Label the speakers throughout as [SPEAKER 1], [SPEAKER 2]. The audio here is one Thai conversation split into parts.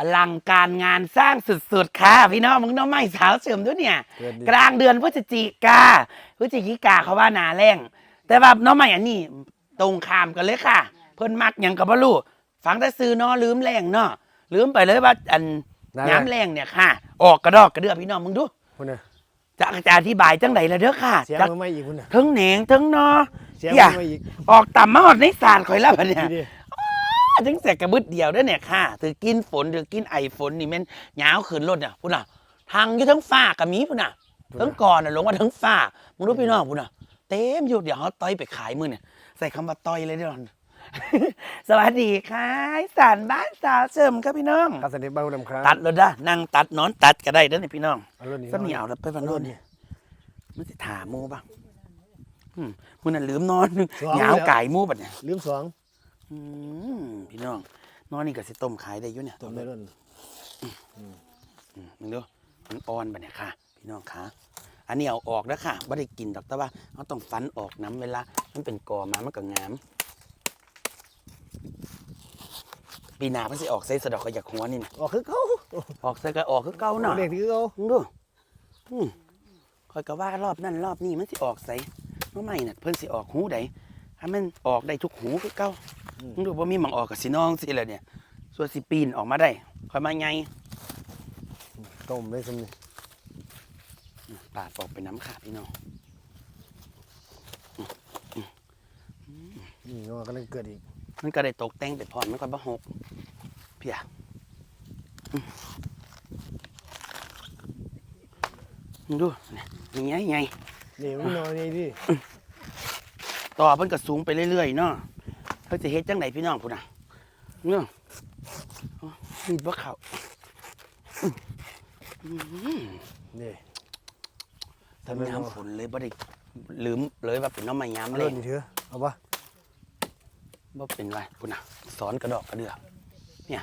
[SPEAKER 1] อลังการงานสร้างสุดๆ ค่ะ พี่น้องมึงน้องไม่สาวเสริมด้วยเนี่ย
[SPEAKER 2] เกิดดี
[SPEAKER 1] กลางเดือนพฤศจิกาพฤศจิกาเขาว่าหนาแรงแต่ว่าน้องใหม่อันนี้ ตรงข้ามกันเลยค่ะ เพิ่นมักหยังกับ่รู้ฟังแต่ซื้อเนาะลืมแรงเนาะลืมไปเลยว่าอัน
[SPEAKER 2] ได้
[SPEAKER 1] น้ำแรงเนี่ยค่ะ ออกกระดอกกระเดือพี่น้องมึงดู
[SPEAKER 2] คุณน่ะ
[SPEAKER 1] จะจะอธิบายจังไดล่ะเด้อค่ะ
[SPEAKER 2] เสียง
[SPEAKER 1] จัก
[SPEAKER 2] มันไม่อีกคุณน่ะ
[SPEAKER 1] ทั้งแหนงทั้งเนอ
[SPEAKER 2] เสียง
[SPEAKER 1] อย่า
[SPEAKER 2] มันไม่อีก
[SPEAKER 1] ออกต่ำมาหอดในศาสตร์ข่อยแล้วบัดเนี่ย
[SPEAKER 2] ดี ดิ
[SPEAKER 1] จังแสกกระบึดเดียวเด้อเนี่ยค่ะถือกินฝนถือกินไอฝนนี่แม่นหยาวขึ้นรถเนี่ยพุ่นน่ะ ทางอยู่ทั้งฟ้ากับมีพุ่นน่ะทั้งก่อนน่ะลงมาทั้งฟ้ามึงรู้พี่น้องพุ่นน่ะ เต็มอยู่เดี๋ยวเขาต้อยไปขายมือเนี่ยใส่คำว่าต้อยเลยเดี๋ยวสวัสดีค่ะสารบ้านสาวเสริมครับพี่น้อง
[SPEAKER 2] ข้าสนิทบ้านคุณลำครับ
[SPEAKER 1] ตัดเลยนะนั่งตัดนอนตัดก็ได้เด้อเนี่ยพี่น้อง
[SPEAKER 2] เอารถนี้
[SPEAKER 1] สมีเอาแล้วไปวันโน้นเนี่ยมันสิถามหมูบ้างอืมมึงน่ะลืมนอนหยาวไก่มูบัดเนี่ย
[SPEAKER 2] ลืมสอง
[SPEAKER 1] อืมพี่น้องนอนนี่ก็สิต้มขายได้อยู่เนี่ย
[SPEAKER 2] ตัวไม่ร่น
[SPEAKER 1] อืมมึงดูมันอ่อนบัดเนี่ยค่ะ พี่น้องคะอันนี้เอาออกแล้วค่ะไม่ได้กินดอกแต่ว่าเขาต้องฟันออกน้ำเวลา มันเป็นกอมามันก็งาม ปีหน้าเพิ่นสิออกใส่สะดอกก็อยากหัวนี่นะ
[SPEAKER 2] ออกคือเขา
[SPEAKER 1] ออกใส่ก็ออกคือเก่าเนาะ
[SPEAKER 2] เด็กคือเขา
[SPEAKER 1] มึงดูอืมคอยก็ว่ารอบนั่นรอบนี้มันสิออกใส่เมื่อไม่น่ะเพิ่นสิออกหูใดถ้ามันออกได้ทุกหูคือเก่า มึงดูว่ามีหมังออกกับสิน้องสิแหละเนี่ย ส่วนสิปีนออกมาได้คอยมาไง
[SPEAKER 2] ต้มได้สมนี่
[SPEAKER 1] ปาดออกไปน้ำขาพี่น้อง
[SPEAKER 2] นี่งอกำลังเกิดอีก
[SPEAKER 1] มันก็ได้ตกแต่งไปพร้อมมันก็บ่หกเพียอืมมึงดูเนี่ยอย่างเงี้ยยังไง
[SPEAKER 2] นี่มันนอนนี่ดิ
[SPEAKER 1] ต่อเพิ่นก็สูงไปเรื่อยๆเนาะ เพิ่นจะเฮ็ดจังไดพี่น้องพุ่นน่ะเนาะอ๋อมีดบ่เข้าอื้อหือ
[SPEAKER 2] นี่
[SPEAKER 1] ทำน้ำฝนเลยบ่ได้ลืมเลยว่าเป็นน้ำไม้ยาม
[SPEAKER 2] เอา
[SPEAKER 1] เล
[SPEAKER 2] ร
[SPEAKER 1] ย
[SPEAKER 2] ถนี่เถอะเอาปะ
[SPEAKER 1] บ่เป็นไรพุ่นน่ะสอนกระดอกกระเดือกเนี่ย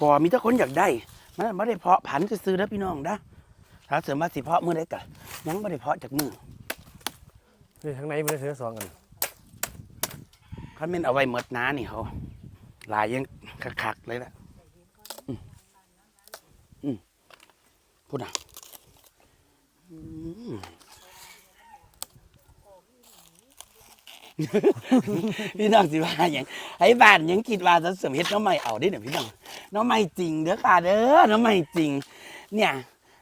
[SPEAKER 1] ก่อมีแต่คนอยากได้มันบ่ได้เพาะผันซื้อๆเด้อพี่น้องนะถ้าเสริมว่าสิเพาะมื้อใดก็ยังบ่ได้เพาะจากมือ
[SPEAKER 2] นี่ทั้งในมันได้เถอะสองกัน
[SPEAKER 1] คันแม่นเอาไว้หมดน้านี่เขาลายยังคักๆเลยล่ะอืมพุ่นะพี่น้องสิว่าอย่างไอ้บ้านยังคิดว่าจะเสริมเฮ็ดน้องใหม่เอาได้เนี่ยพี่น้องน้องใหม่จริงเด้อค่ะเด้อน้องใหม่จริง เนี่ย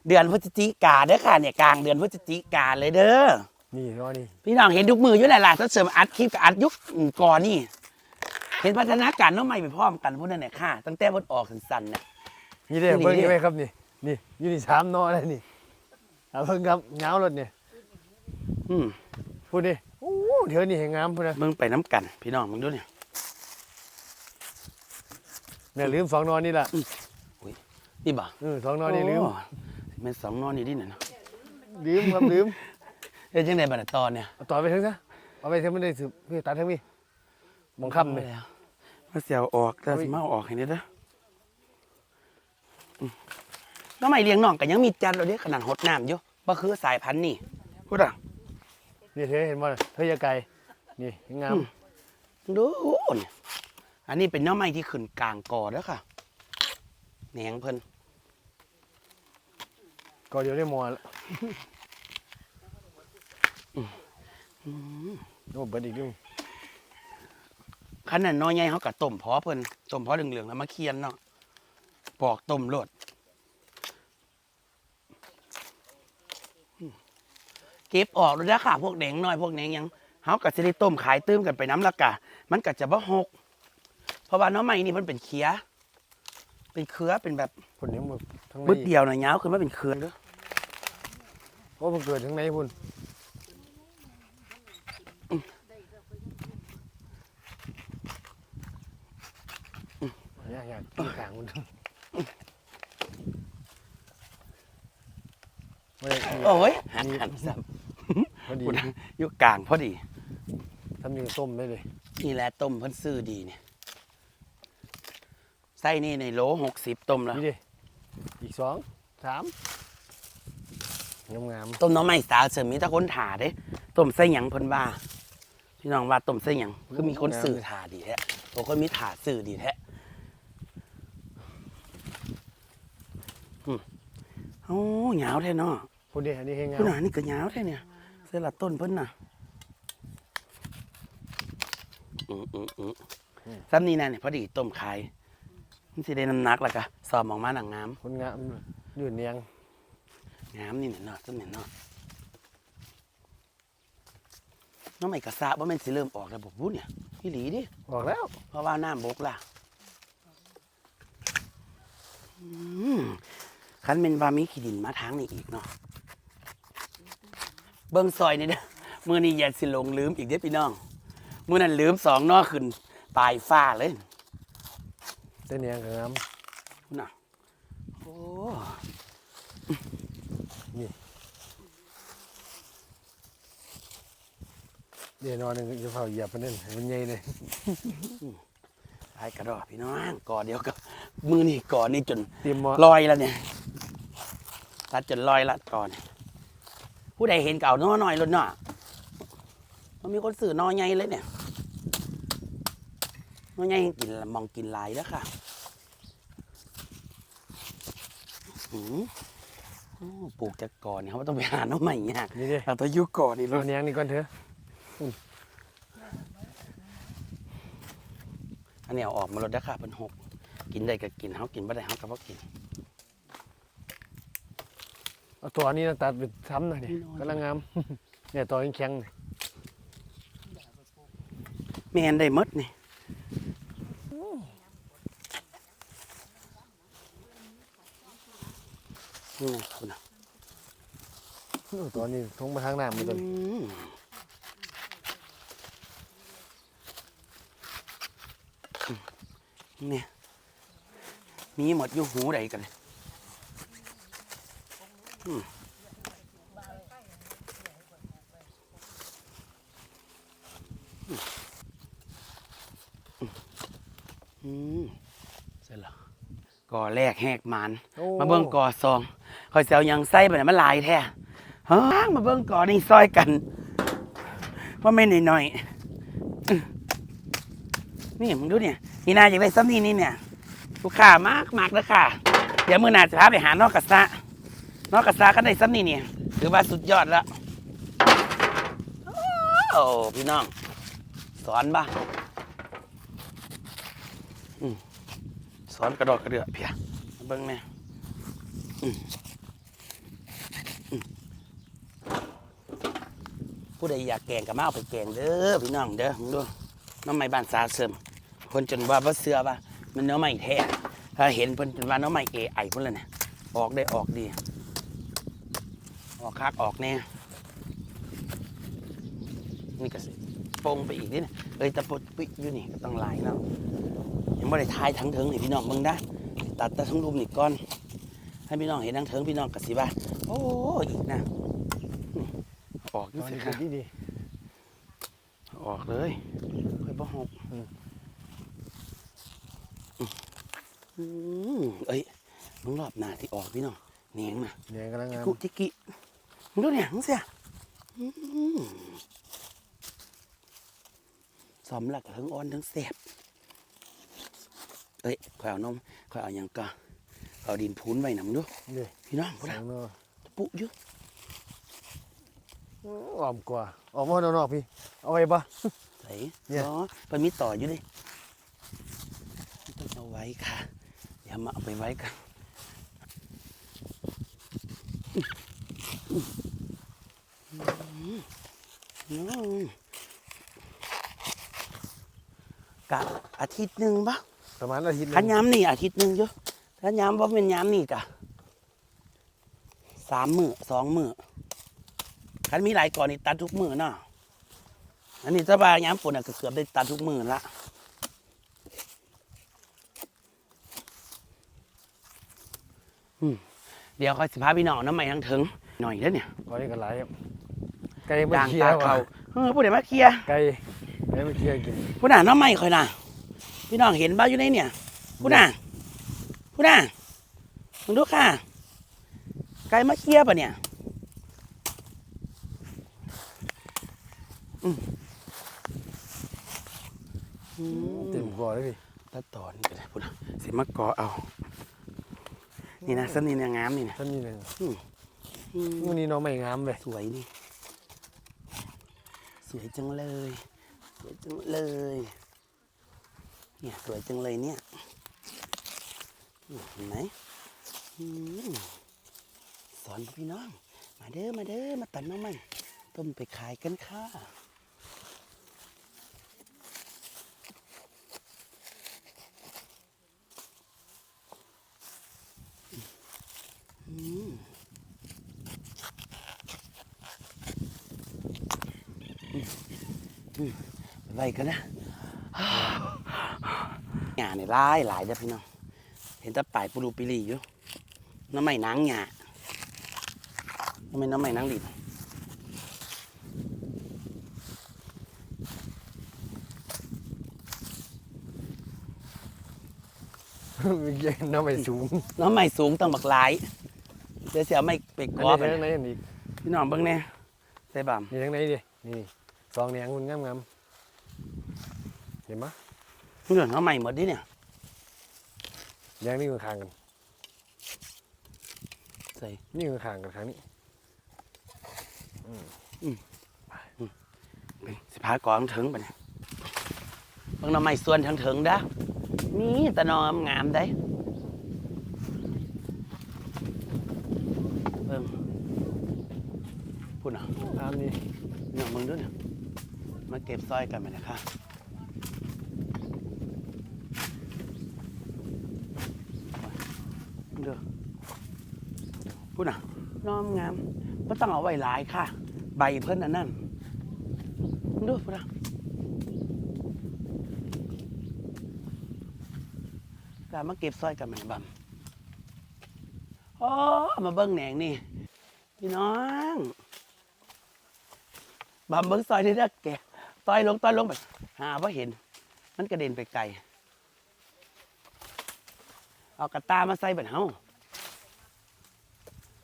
[SPEAKER 1] เดือนพฤศจิกาเด้อค่ะเนี่ยกลางเดือนพฤศจิกาเลยเด้อ
[SPEAKER 2] นี่นอนนี่
[SPEAKER 1] พี่น้องเห็นทุกมืออยู่แหละล่ะถ้าเสริมอัดคลิปกับอัดยุคก่อนนี่ เห็นพัฒนาการน้องใหม่ไปพร้อมกันพวกนั้นเนี่ยค่ะ ตั้งแต่วันออกสั้นๆเนี่ย
[SPEAKER 2] นี่เด้
[SPEAKER 1] นี่
[SPEAKER 2] เบิ่ง
[SPEAKER 1] นี่
[SPEAKER 2] นี่ไว้ครับนี่นี่อยู่นี่สามนอนเลยนี่เอาเพิ่งครับเงารถเนี่ย
[SPEAKER 1] อืม
[SPEAKER 2] พูดดิโอ้เดี๋ยวนี่เห็นงามพูดนะ
[SPEAKER 1] มึงไปน้ำกัน พี่น้องมึงดูเนี่ย
[SPEAKER 2] เนี่ยลืมสองนอนนี่แหละ
[SPEAKER 1] นี่บ่
[SPEAKER 2] เออสองนอนนี่ลืม
[SPEAKER 1] โแมันสองนอนนี่ดิเนี่ยเนาะ
[SPEAKER 2] ลืมครับลืม
[SPEAKER 1] เอ้ยจังไดบัดน่ะตอนเนี่ย
[SPEAKER 2] เอาต่อไปถึงซะเอาไปถึงไม่ได้สืบพี่ตัดทั้งพี่มองค่ำเลย
[SPEAKER 1] แล้วมาเสียวออกแต่สิมาเอาออกให้นี่เด้ออืมน้องใหม่เลี้ยงน้องก็ยังมีจันเราเด้ขนาดหดน้ำอยู่บ่คือสายพันธุ์นี่พูดอะ
[SPEAKER 2] นี่เธอเห็นบ่เธอยาไก่นี่งาม
[SPEAKER 1] ดูโอ้เนี่ยอันนี้เป็นน้องใหม่ที่ขึ้นกลางกอแล้วค่ะแหนงเพิ่น
[SPEAKER 2] ก็เดี๋ยวได้หมอแล้ว โอ้เบิดอีกด้วย
[SPEAKER 1] ขนาดน้อยใหญ่เขาก็ต้มพอเพิ่นต้มพอเหลืองๆแล้วมาเคียนเนาะปอกต้มโลดอืมเก็บออกแล้วนะค่ะพวกแหนงน้อยพวกแหนงหยังเขาก็สิได้ต้มขายตื้มกันไปน้ำละกะ มันก็จะบ่หก เพราะว่าน้องใหม่นี่มันเป็นเคี้ยเป็นเครือเป็นแบบ
[SPEAKER 2] พุ่นนี้หมดทั้งใน
[SPEAKER 1] บึดเดียวนะยาวขึ้นมาเป็นเครือเด้อ
[SPEAKER 2] โอ้เพิ่งเกิดทั้งในพุ่น อยากอยากกินกลางพุ่นไม่ได้กิน
[SPEAKER 1] โอ้ยหันหันซ้
[SPEAKER 2] พอดีำ
[SPEAKER 1] คุณอยู่กลางพอดี
[SPEAKER 2] ทำยังต้มได้เลย
[SPEAKER 1] นี่แหละต้มเพิ่นซื้อดีเนี่ยไส้นี่ในโหลหกสิบต้มแล้ว
[SPEAKER 2] นี่ดิอีกสองสามงามงาม
[SPEAKER 1] ต้มหน้องไม้สาวเสริมมีแตะคนถาเด้ต้มไส้หยังเพิ่นว่าพี่น้องว่าต้มไส้หยังคือมีคนซื้อถาดีแท้บางคนมีถาซื้อดีแท้ โอ้หยาวแท้เนาะ
[SPEAKER 2] พูดดิอันนี้เฮงงา
[SPEAKER 1] พุ่น
[SPEAKER 2] ม
[SPEAKER 1] น่ะนี่ก็หยาวแท้เนี่ยเสลัดต้นเพิ่นน่ะอืมอืมอืมซ้ำนี่นะเนี่ยพอดีต้มขายมันสิได้น้ำหนักแล้วก็สอบออกมาหนังงาม
[SPEAKER 2] คนงามยืนเนียง
[SPEAKER 1] งามนี่เนี่ยเนาะซ้ำเนี่ยเนาะน้องใหม่กระซาบ่แม่นสิเริ่มออกแล้วบ่พูดเนี่ยพี่หลีดิ
[SPEAKER 2] บอกแล้ว
[SPEAKER 1] เพราะว่าน้ำบกล่ะอืม คันเป็นว่ามีขี้ดินมาทางนี้อีกเนาะเบิ้งซอยนี่เด้อมือนี้อย่าสิหลงลืมอีกเด้อพี่น้องมือนั้นลืมสองนอขึ้นปลายฟ้าเลย
[SPEAKER 2] แต่เนียงก็งาม
[SPEAKER 1] น่ะโอ้
[SPEAKER 2] เดี๋ยวนอนหนึงจะเฝ้าเหยียบมันนั่นให้มันใหญ่เลย
[SPEAKER 1] ปลายกระดอกพี่น้องก่อเดียวกับ มือนี่ก่อนี่จน
[SPEAKER 2] เตรียมหมอ
[SPEAKER 1] ลอยแล้วเนี่ยตัดจนลอยละก่อน ผู้ใดเห็นเก่าน้อน้อยลดเนาะมันมีคนสื่อน้อใหญ่เลยเนี่ยน้อใหญ่กินมองกินหลายแล้วค่ะอื้อหือโอ้ปลูกจากก่อนเนี่ยเขาไม่ต้องไปหาน้องใหม่ยาก
[SPEAKER 2] นี่ดิ
[SPEAKER 1] เราต้องอยุก่อนนี่เล
[SPEAKER 2] เอา
[SPEAKER 1] ย
[SPEAKER 2] เนียงนี่ก่อนเถอะ
[SPEAKER 1] อันนี้เอาออกมาลดราคาเป็นหก กินได้ก็กินเขากินไม่ได้เขาก็บ่กิน
[SPEAKER 2] เอาตัวนี้นะตัดไปทำหน่อยดิ
[SPEAKER 1] น้อย
[SPEAKER 2] กำลังงาม เนี่ยตัวแข็งๆนี่
[SPEAKER 1] แมนได้หมดนี่นี่ไงคุณน่ะ
[SPEAKER 2] โอ้ตัวนี้ทงมาทางน้ำมันตัวนี้
[SPEAKER 1] อืมเนี่ย มีหมดอยู่หูใดกันเลยอืมอืมเสร็จแล้วก่อแรกแหกหมัน
[SPEAKER 2] โอ้
[SPEAKER 1] มาเบิ่งก่อซองคอยเซลยังไส้ไปไหนมันหลายแท้เฮ้ยมาเบิ่งก่อนี่ซอยกันว่าไม่นหน่อยๆอื้อนี่มึงดูเนี่ยนี่นาอยากได้ซ้ำนี่นี่เนี่ย ลูกค้ามากมากเลยค่ะ เดี๋ยวมือหนาจะพาไปหานอกกระซะนอกกระซะก็ได้ซ้ำนี่เนี่ยถือว่าสุดยอดแล้วโอ้พี่น้อง สอนบ้าอืมสอนกระดอกกระเดือเพียเบิ่งแม่ผู้ใดอยากแกงก็มาเอาไปแกงเด้อพี่น้องเด้อมึงดูน้องไม้บ้านสาเสริม คนจนว่าบ่เสือว่า มันเนื้อไม้แท้ถ้าเห็นเพิ่นจนว่าเนื้อไม้เอไอพุ่นแล้วเนี่ยออกได้ออกดี ออกคักออกแน่นี่ก็สิโปงไปอีกนิดนะเอ้ยแตะปดปิอยู่นี่ก็ต้องหลายเนาะยังไม่ได้ทายทั้งเถิงนี่พี่น้องมึงได้ตัดแต่ทั้งรูมนี่ก่อนให้พี่น้องเห็นทั้งเถิงพี่น้องก็สิว่าโอ้อีกนะอืมออก
[SPEAKER 2] ตั
[SPEAKER 1] นี่
[SPEAKER 2] ว
[SPEAKER 1] สิ
[SPEAKER 2] นี้
[SPEAKER 1] ค่ะ
[SPEAKER 2] ดีดี
[SPEAKER 1] ออกเลยค่อยบ่หก
[SPEAKER 2] อืม
[SPEAKER 1] อืมเอ้ยมึงรอบหน้าที่ออกพี่น้องเนียงมา
[SPEAKER 2] เนียงกำลังงาม
[SPEAKER 1] กุจิกิมึงดูเนี่ยมึงเสียอืมสำหลักทั้งอ่อนทั้งแสบเอ้ยข่อยเอานมข่อยเอาหยังก็เอาดินพูนไว้นะมึงดู
[SPEAKER 2] นี่
[SPEAKER 1] พี่น้องพูด
[SPEAKER 2] ส
[SPEAKER 1] นะ
[SPEAKER 2] องเนาะ
[SPEAKER 1] ปุอยู่
[SPEAKER 2] อ้อมกว่าออกมาข้างนอกพี่ เอาไว้ปะ
[SPEAKER 1] ใส่
[SPEAKER 2] เนี่ย
[SPEAKER 1] อ๋อมันมีต่ออยู่ดิต้องเอาไว้ค่ะ อย่ามาเอาไปไว้กันอืมกะอาทิตย์หนึ่งปะ
[SPEAKER 2] ประมาณอาทิตย์ห
[SPEAKER 1] ขัน
[SPEAKER 2] ง
[SPEAKER 1] ย้ำนี่อาทิตย์หนึ่งเยอะถ้าย้ำว่าเป็นย้ำนี่กะสามมือสองมือขันมีหลายก่อนนี่ตัดทุกมือเนาะอันนี้ถ้าบาย้ำฝนอะก็เกือบได้ตัดทุกมือละอืม เดี๋ยวคอยสิพาพี่น้องน้ำใหม่ทั้งถึงหน่อยแล้วเนี่ย
[SPEAKER 2] ตอนนี้ก็หลายครับไก่ไม่
[SPEAKER 1] ยาง
[SPEAKER 2] เคลีย
[SPEAKER 1] ตา
[SPEAKER 2] ร์
[SPEAKER 1] เขา
[SPEAKER 2] ว่ะ
[SPEAKER 1] เออผู้ใดมาเคลียร์
[SPEAKER 2] ไก่ไก่ไม่เคลียร์กิน
[SPEAKER 1] ผู้น่ะน้ำใหม่คอยน่ะพี่น้องเห็นบ้าอยู่ในเนี่ยผู้น่ะผู้น่ะมึงดูค่ะ ไก่มาเคลียร์ปะเนี่ยอืมอืม
[SPEAKER 2] เต็มกว่าเลยพี่
[SPEAKER 1] ตาตอนก็ได้พุ่นน่ะสิมากอเอา นี่นะสันนี่เนี่ยงามนี่นะ
[SPEAKER 2] ท่านนี่เลย
[SPEAKER 1] อืม
[SPEAKER 2] วันนี้น้องไม่งามเลย
[SPEAKER 1] สวยนี่ สวยจังเลย สวยจังเลย เนี่ยสวยจังเลยเนี่ยอืมเห็นไหมอืมสอนพี่น้อง มาเด้อมาเด้อมาตัดน้ำมันต้มไปขายกันค่ะอืมอืม ไว้กันนะหญ้าเนี่ยหลายหลายเด้อพี่น้อง เห็นแตะป่ายปูรูปิลีอยู่ น้ำไม่นางหญ้าน้ำไม่น้ำไม่นางหลีด
[SPEAKER 2] น้องไม่สูง
[SPEAKER 1] น้ำไม่สูงต้องบักหลาย เดี๋ยวเสียไม่ไป
[SPEAKER 2] อัน
[SPEAKER 1] กอ
[SPEAKER 2] นี้
[SPEAKER 1] ไป
[SPEAKER 2] ทั้งไหนอันนี้
[SPEAKER 1] พี่น้องเบิ่งแน่ใส่บ่าม
[SPEAKER 2] นี่ทั้งไหนดินี่ซองแหนงคุณงามงามเห็นไหมย
[SPEAKER 1] เรื่องน้ำไม่หมดดิเนี่ย
[SPEAKER 2] แยงนี่มันข้างกัน
[SPEAKER 1] ใส่
[SPEAKER 2] นี่มันข้างกันข้างนี้
[SPEAKER 1] สิพากองถึงไปเนี่ยเบิ่งน้ำไม่ส่วนทั้งถึงๆเด้อมีแต่นองงามๆได้เบิ่งพูดน่ะ
[SPEAKER 2] งา มนี่
[SPEAKER 1] เนี่ยมึงด้วยเนี่ยมาเก็บสร้อยกันไหมนะคะเด้อพูดน่ะน้อมงามไม่ต้องเอาไว้หลายค่ะ ใบเพิ่นอันนั่นมึงดูพูดน่ะกามาเก็บสร้อยกันไหมบัมอ๋อมาเบิ้งแหนงนี่พี่น้อง บำเบิ้งซอยนี่นะแกต้อยลงต้อยลงไปหาว่าเห็น มันกระเด็นไปไกล เอากระตามาใส่บัดเฮา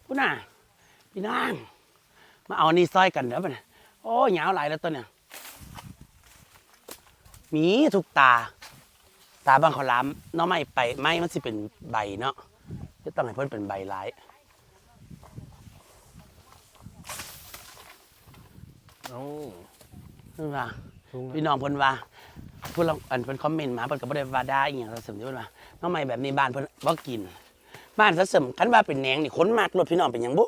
[SPEAKER 1] พูน่ะพี่นางมาเอานี่ซอยกันเด้อบัดนี้โอ้ยาวหลายแล้วตัวเนี่ยมีทุกตา ตาบางเขาล้ำเนาะไม่ไปไม่มันสิเป็นใบเนาะจะต้องให้เพิ่นเป็นใบหลาย
[SPEAKER 2] เอ้า
[SPEAKER 1] เพิ่นว่า
[SPEAKER 2] สูง
[SPEAKER 1] พี่น้องเพิ่นว่าผู้ลางอันเพิ่นคอมเมนต์มาเพิ่นก็บ่ได้ว่าได้อีหยังซะสมที่เพิ่นว่าน้องใหม่แบบนี้บ้านเพิ่นบ่กิน บ้านซะสมคันว่าเป็นแหนงนี่คนมากรถพี่น้องเป็นหยังบุ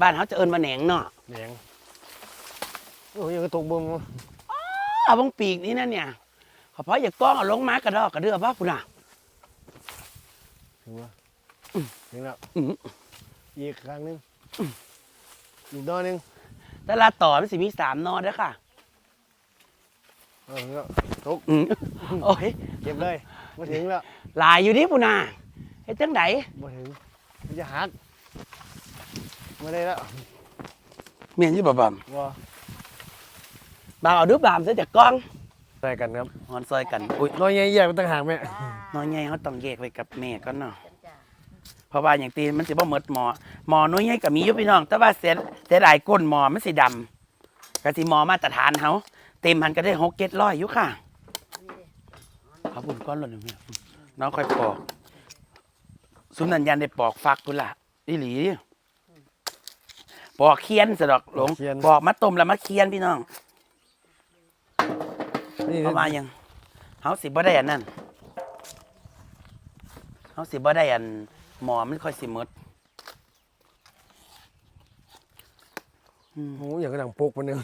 [SPEAKER 1] บ้านเฮาจะเอิ้นว่าแหนงเนาะ
[SPEAKER 2] แหนงโอ้ยยังกระตุกบ่ม
[SPEAKER 1] เอาบงปีกนี่นั่นเนี่ยขอเพราะอย่าก้องเอาลงมากระดอกกระเดือว่าพุ่นน่ะ
[SPEAKER 2] ถึงแล้วถึงแล้ว
[SPEAKER 1] อื้อ
[SPEAKER 2] อีกครั้งหนึงอีกดอกหนึง
[SPEAKER 1] แต่ละต่อมันสิมีสามนอเด้อค่ะ
[SPEAKER 2] เอาถึงแล้วตก
[SPEAKER 1] อื้อโอ้ย
[SPEAKER 2] เก็บเลยมาถึงแล้ว
[SPEAKER 1] หลายอยู่ดิพุ่นน่ะเฮ็ดจังได
[SPEAKER 2] มาถึงมันจะหักมาได้แล้ว
[SPEAKER 1] แม่นอยู่บ่บ่ม
[SPEAKER 2] ว่า
[SPEAKER 1] บ่าวเอาดูบามซะจากกล้อง
[SPEAKER 2] ใส่กันครับ
[SPEAKER 1] ฮอนซอยกันอุ้ย
[SPEAKER 2] น้อยใหญ่แยกมันต่างหากแม่
[SPEAKER 1] น้อยใหญ่เฮาต้องแยกไว้กับแม่ก่อนเนาะ เพราะว่าอย่างตีมันสิบ่หมดหมอหมอน้อยใหญ่ก็มีอยู่พี่น้อง แต่ว่าเสียเสียดายก้นหมอมันสิดำก็สิหมอมาตรฐานเฮาเต็มหันก็ได้หกเจ็ดร้อยอยู่ค่ะเอาบุญก้อนหล่นเนี่ยน้องค่อยปอกสุนันยันได้ปอกฟักพุ่นละอีหลีปอกเคียนสะดอกหลงปอกมาต้มแล้วมาเคียนพี่น้อง
[SPEAKER 2] นี่
[SPEAKER 1] เพราะว่ายังเฮาสิบ่ได้อันนั้นเฮาสิบ่ได้อัน หมอมันค่อยสิหมดอืม
[SPEAKER 2] โอ้ยอย่างกระดังปกมันหนึง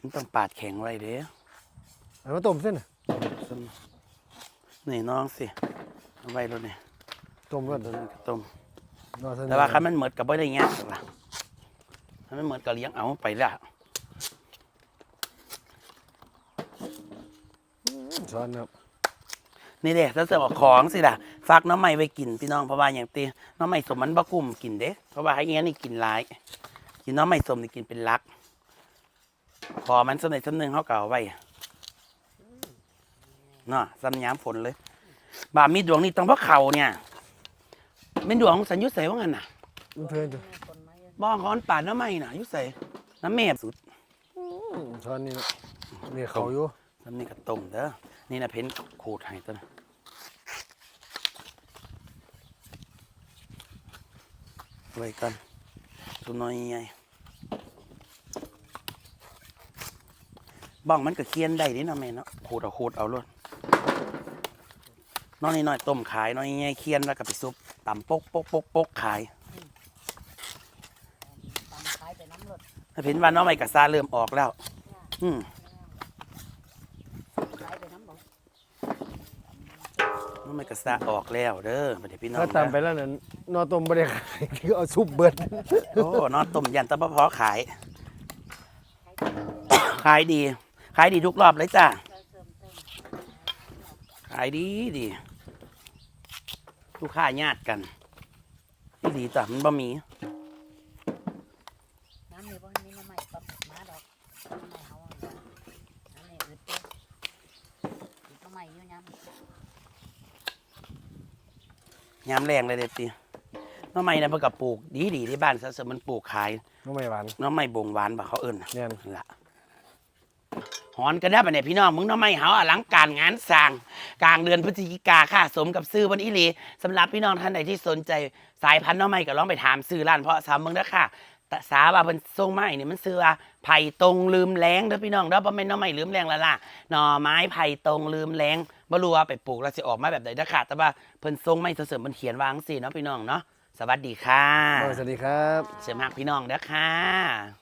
[SPEAKER 1] มันต้องปาดแข็งไว้เด้อ
[SPEAKER 2] เอามาต้มเส้นน่ะ
[SPEAKER 1] ส้มนี่น้องสิเอาไว้รถนี่
[SPEAKER 2] ต้มก่อน
[SPEAKER 1] ตัวนี้ก็ต้ม
[SPEAKER 2] รอเส้น
[SPEAKER 1] แต่ว่าคันมันหมดก็บ่ได้เงี้ยหรอกล่ะคันมันหมดก็เลี้ยงเอาไปละ
[SPEAKER 2] ช้อนครับ
[SPEAKER 1] นี่เด้ถ้าเสิร์ฟของสิล่ะฝากน้องใหม่ไว้กินพี่น้องเพราะว่าอย่างตีน้องใหม่สมมันบ่กุ้มกินเด้เพราะว่าให้เงี้ยนี่กินหลายกินน้องใหม่สมนี่กินเป็นหลักพอมันสำเร็จสำนึงเขาก็เอาไว้เนาะสำยามฝนเลย บามีดวงนี่ต้องเพราะเขาเนี่ยเป็นดวงของสัญญุใส่ว่างันน่ะ
[SPEAKER 2] มันเพิ่นจ้ะ
[SPEAKER 1] บ้องคอนป่านน้ำไม่น่ะอยุใส่น้ำเมบสุด
[SPEAKER 2] อืมช้อนนี่นะนี่เขาอยู่
[SPEAKER 1] น้ำนี่ก็ต้มเด้อ นี่นะเพ้นขูดให้ต้นไว้กันตัวน้อยใหญ่บ้องมันก็เคียนได้นี่เนาะแม่เนาะขูดเอาขูดเอาเลยน้อยน้อยๆต้มขายน้อยใหญ่เคียนแล้วก็ไปซุปตำปกปกปกปกขาย
[SPEAKER 3] ตามขายไปน้ำรถ
[SPEAKER 1] ถ้าเห็นว่าน้องใหม่กับซาเริ่มออกแล้ว อืม
[SPEAKER 3] ขายไปน้ำรถ
[SPEAKER 1] ระสะออกแล้วเด้อมาเดี๋ยวพี่น้อง
[SPEAKER 2] ถ้าตามไปแล้วนั่นนอต้มไม่ได้ขายคือเอาซุปเบิด
[SPEAKER 1] โอ้นอต้มยันตะบะพอขาย ขายดี ขายดีทุกรอบเลยจ้าขายดีดีลูกค้าญาติกันดีจ้ะมันบะหมี่
[SPEAKER 3] น้ำมีบ่มีน้ำใหม่ปรับมาดอกน้ำใหม่เฮาอะน้ำนี่อึดเด้อึดน้ำใหม่อยู่ยาม
[SPEAKER 1] ยามแรงเลยเด็ดตีน้องใหม่เนี่ยเพิ่นกับปลูกดีดีที่บ้านซะเสริมมันปลูกขาย
[SPEAKER 2] น้องไม่หวาน
[SPEAKER 1] น้องใหม่บ่งหวานบ่เขาเอิ้นน่ะ
[SPEAKER 2] เนี่ย
[SPEAKER 1] นั่น ละหอนกันได้ปะเนี่ยพี่น้อง มึงน้องไม่เหาอลังการงานสร้าง กลางเดือนพฤศจิกาค่ะ สมกับซื้อวันอีหลีสำหรับพี่น้องท่านใดที่สนใจสายพันธุ์น้องไม่ก็ลองไปถามซื้อร้านเพาะสามเมืองเด้อค่ะแต่สาว่าเป็นทรงไม้นี่มันซื้อว่าไผ่ตรงลืมแรงเด้อพี่น้องเด้อบ่แม่นน้องไม่ลืมแรงและล่ะหน่อไม้ไผ่ตรงลืมแรง บ่รู้ว่าไปปลูกแล้วสิออกมาแบบใดเด้อค่ะแต่ว่าเพิ่นทรงไม้เสริมๆมันเขียนวาจังซี่เนาะพี่น้องเนาะสวัสดีค่ะ
[SPEAKER 2] สวัสดีครับ
[SPEAKER 1] เสียมากพี่น้องเด้อค่ะ